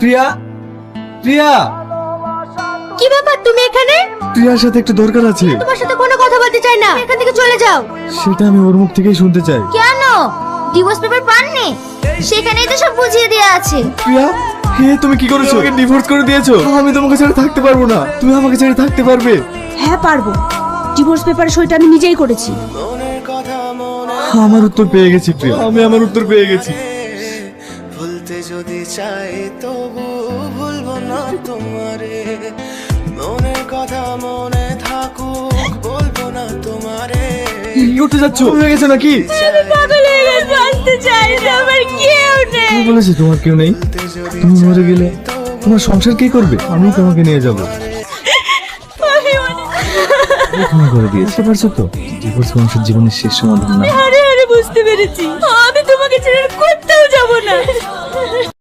প্রিয়া? প্রিয়া? কি ব্যাপার তুমি এখানে? প্রিয়ার সাথে একটু দরকার আছে। তোমার সাথে কোনো কথা বলতে চাই না। এখান থেকে চলে যাও। সেটা আমি ওর মুখ থেকেই শুনতে চাই। কেন? ডিভোর্স পেপার পাননি? সেখানেই তো সব বুঝিয়ে দেওয়া আছে। প্রিয়া হে তুমি কি করেছ? ওকে ডিভোর্স করে দিয়েছ। আমি তোমাকে ছেড়ে থাকতে পারব না। তুমি আমাকে ছেড়ে থাকতে পারবে। হ্যাঁ পারব। ডিভোর্স পেপারে সইটা আমি নিজেই করেছি। আমার উত্তর পেয়ে গেছি প্রিয়া। আমি আমার উত্তর পেয়ে গেছি। ভুলতে যদি চাই তবু ভুলবো না তোমারে। মনের কথা মনে থাকুক বলব না তোমারে। করতে যাচ্ছ? হয়ে গেছে নাকি? বলেছে তোমার কেউ নেই? তুমি মরে গেলে তোমার সংসার কে করবে? আমি তোমাকে নিয়ে যাব। ক্ষমা করে দিয়েছি বুঝতে পারছ তো? ডিভোর্স মানুষের জীবনের শেষ সমাধান না। আরে আরে বুঝতে পেরেছি। আমি তোমাকে ছেড়ে আর কোথাও যাব না